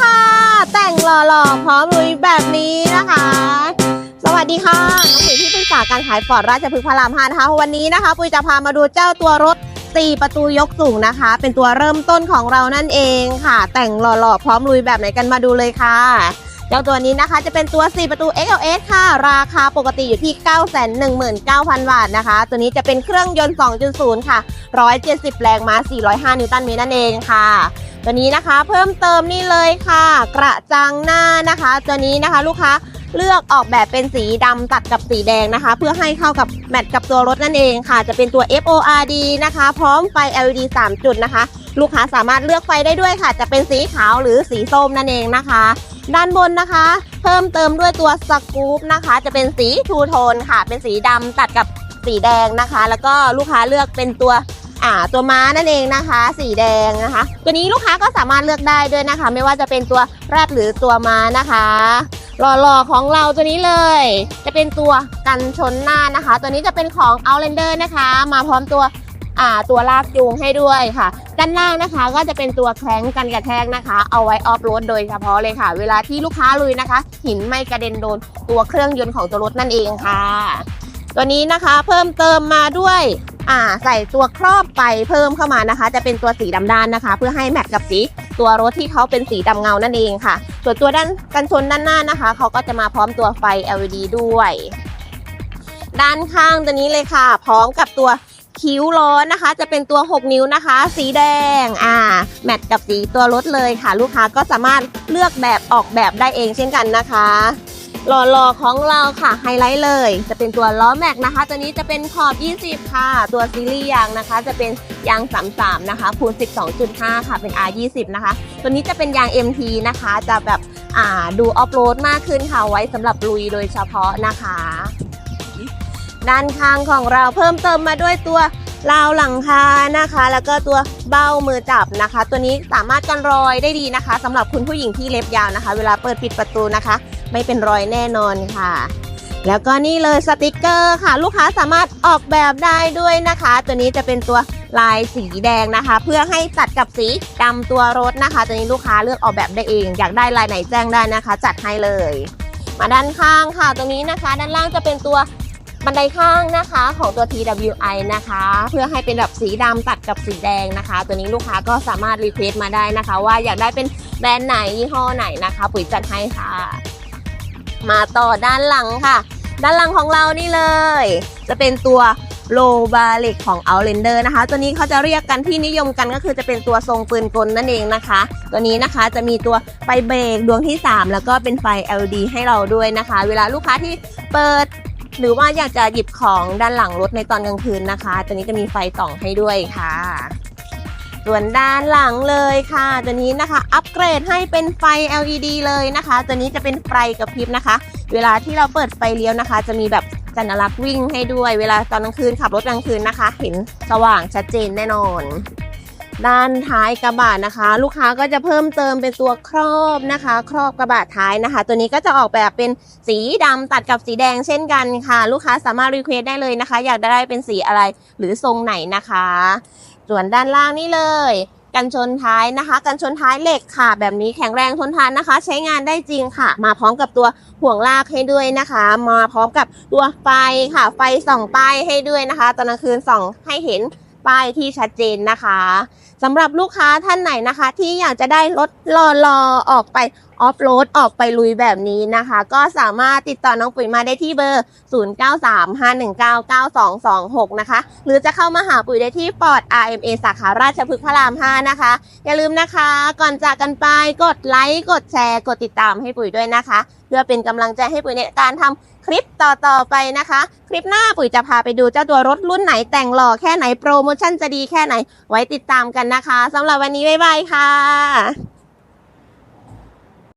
ค่ะ แต่งหล่อๆพร้อมลุยแบบนี้นะคะ สวัสดีค่ะน้องปุ๋ยที่ปรึกษาการขายฟอร์ดราชพฤกษ์พระรามห้านะคะ วันนี้นะคะ ปุ๋ยจะพามาดูเจ้าตัวรถ4ประตูยกสูงนะคะ เป็นตัวเริ่มต้นของเรานั่นเองค่ะ แต่งหล่อๆพร้อมลุยแบบไหนกันมาดูเลยค่ะ เจ้าตัวนี้นะคะจะเป็นตัว 4 ประตู XLS ค่ะ ราคาปกติอยู่ที่ 919,000 บาทนะคะ ตัวนี้จะเป็นเครื่องยนต์ 2.0 ค่ะ 170 แรงม้า 405 นิวตันเมตรนั่นเองค่ะ ตัวนี้นะคะเพิ่มเติมนี่เลยค่ะ กระจังหน้านะคะ ตัวนี้นะคะลูกค้าเลือกออกแบบเป็นสีดำตัดกับสีแดงนะคะ เพื่อให้เข้ากับแมทกับตัวรถนั่นเองค่ะ จะเป็นตัว FORD นะคะ พร้อมไฟ LED 3 จุดนะคะ ลูกค้าสามารถเลือกไฟได้ด้วยค่ะ จะเป็นสีขาวหรือสีส้มนั่นเองนะคะ ด้านบนนะคะ เพิ่มเติมด้วยตัวสกู๊ปนะคะ จะเป็นสีทูโทนค่ะ เป็นสีดำตัดกับสีแดงนะคะ แล้วก็ลูกค้าเลือกเป็นตัวอ่าตัวม้านั่นเองนะคะ สีแดงนะคะ ตัวนี้ลูกค้าก็สามารถเลือกได้ด้วยนะคะ ไม่ว่าจะเป็นตัวแรดหรือตัวม้านะคะหล่อๆของเราตัวนี้เลย จะเป็นตัวกันชนหน้านะคะ ตัวนี้จะเป็นของ Outlander นะคะ มาพร้อมตัว ตัวลากจูงให้ด้วยค่ะ ด้านล่างนะคะก็จะเป็นตัวแคล้งกันกระแทกนะคะ เอาไว้ออฟโรดโดยเฉพาะเลยค่ะ เวลาที่ลูกค้าลุยนะคะ หินไม่กระเด็นโดนตัวเครื่องยนต์ของตัวรถนั่นเองค่ะ ตัวนี้นะคะเพิ่มเติมมาด้วย่าใส่ตัวครอบไปเพิ่มเข้ามานะคะ จะเป็นตัวสีดำด้านนะคะ เพื่อให้แมทกับสีตัวรถที่เขาเป็นสีดำเงานั่นเองค่ะ ส่วนตัวด้านกันชนด้านหน้านะคะ เขาก็จะมาพร้อมตัวไฟ LED ด้วย ด้านข้างตัวนี้เลยค่ะ พร้อมกับตัว คิ้วล้อนะคะ จะเป็นตัว 6 นิ้วนะคะ สีแดงอ่าแมทกับสีตัวรถเลยค่ะ ลูกค้าก็สามารถเลือกแบบออกแบบได้เองเช่นกันนะคะหล่อๆของเราค่ะไฮไลท์เลย จะเป็นตัวล้อแม็กนะคะ ตัวนี้จะเป็นขอบ 20 ค่ะ ตัวซีรีส์ยางนะคะ จะเป็นยาง 33 นะคะคูณ 12.5 ค่ะเป็น R20 นะคะ ตัวนี้จะเป็นยาง MT นะคะ จะแบบอ่าดูออฟโรดมากขึ้นค่ะ ไว้สำหรับลุยโดยเฉพาะนะคะ ด้านข้างของเราเพิ่มเติมมาด้วยตัว ราวหลังคานะคะ แล้วก็ตัวเบ้ามือจับนะคะ ตัวนี้สามารถกันรอยได้ดีนะคะสำหรับคุณผู้หญิงที่เล็บยาวนะคะ เวลาเปิดปิดประตูนะคะ ไม่เป็นรอยแน่นอนค่ะ แล้วก็นี่เลยสติกเกอร์ค่ะ ลูกค้าสามารถออกแบบได้ด้วยนะคะ ตัวนี้จะเป็นตัวลายสีแดงนะคะ เพื่อให้ตัดกับสีดำตัวรถนะคะ ตัวนี้ลูกค้าเลือกออกแบบได้เอง อยากได้ลายไหนแจ้งได้นะคะ จัดให้เลย มาด้านข้างค่ะ ตรงนี้นะคะ ด้านล่างจะเป็นตัว บันไดข้างนะคะของตัว TWI นะคะ เพื่อให้เป็นแบบสีดำตัดกับสีแดงนะคะ ตัวนี้ลูกค้าก็สามารถรีเควสต์มาได้นะคะ ว่าอยากได้เป็นแบรนด์ไหนยี่ห้อไหนนะคะ ปุ๋ยจัดให้ค่ะ มาต่อด้านหลังค่ะ ด้านหลังของเรานี่เลย จะเป็นตัวโลบาเล็กของ Outlander นะคะ ตัวนี้เขาจะเรียกกันที่นิยมกันก็คือจะเป็นตัวทรงปืนกลนั่นเองนะคะ ตัวนี้นะคะจะมีตัวไฟเบรกดวงที่ 3 แล้วก็เป็นไฟ LED ให้เราด้วยนะคะ เวลาลูกค้าที่เปิด หรือว่าอยากจะหยิบของด้านหลังรถในตอนกลางคืนนะคะ ตัวนี้จะมีไฟส่องให้ด้วยค่ะส่วนด้านหลังเลยค่ะ ตัวนี้นะคะ อัปเกรดให้เป็นไฟ LED เลยนะคะ ตัวนี้จะเป็นไฟกระพริบนะคะ เวลาที่เราเปิดไฟเลี้ยวนะคะ จะมีแบบสัญลักวิ่งให้ด้วย เวลาตอนกลางคืนขับรถกลางคืนนะคะ เห็นสว่างชัดเจนแน่นอน ด้านท้ายกระบะนะคะ ลูกค้าก็จะเพิ่มเติมเป็นตัวครอบนะคะ ครอบกระบะท้ายนะคะ ตัวนี้ก็จะออกแบบเป็นสีดำตัดกับสีแดงเช่นกันค่ะ ลูกค้าสามารถรีเควสได้เลยนะคะ อยากได้เป็นสีอะไรหรือทรงไหนนะคะ ส่วนด้านล่างนี่เลย กันชนท้ายนะคะ กันชนท้ายเหล็กค่ะ แบบนี้แข็งแรงทนทานนะคะ ใช้งานได้จริงค่ะ มาพร้อมกับตัวห่วงลากให้ด้วยนะคะ มาพร้อมกับตัวไฟค่ะ ไฟส่องป้ายให้ด้วยนะคะ ตอนกลางคืนส่องให้เห็นป้ายที่ชัดเจนนะคะ สำหรับลูกค้าท่านไหนนะคะ ที่อยากจะได้รถรอๆออกไปออฟโรดออกไปลุยแบบนี้นะคะ ก็สามารถติดต่อน้องปุ๋ยมาได้ที่เบอร์ 0935199226 นะคะ หรือจะเข้ามาหาปุ๋ยได้ที่ปอด RMA สาขาราชพฤกษ์พระราม 5 นะคะ อย่าลืมนะคะ ก่อนจากกันไปกดไลค์ กดแชร์ กดติดตามให้ปุ๋ยด้วยนะคะ เพื่อเป็นกำลังใจให้ปุ๋ยในการทำคลิปต่อ ๆ ไปนะคะ คลิปหน้าปุ๋ยจะพาไปดูเจ้าตัวรถรุ่นไหนแต่งหล่อแค่ไหนโปรโมชั่นจะดีแค่ไหนไว้ติดตามกันนะคะสำหรับวันนี้บ๊ายบายค่ะ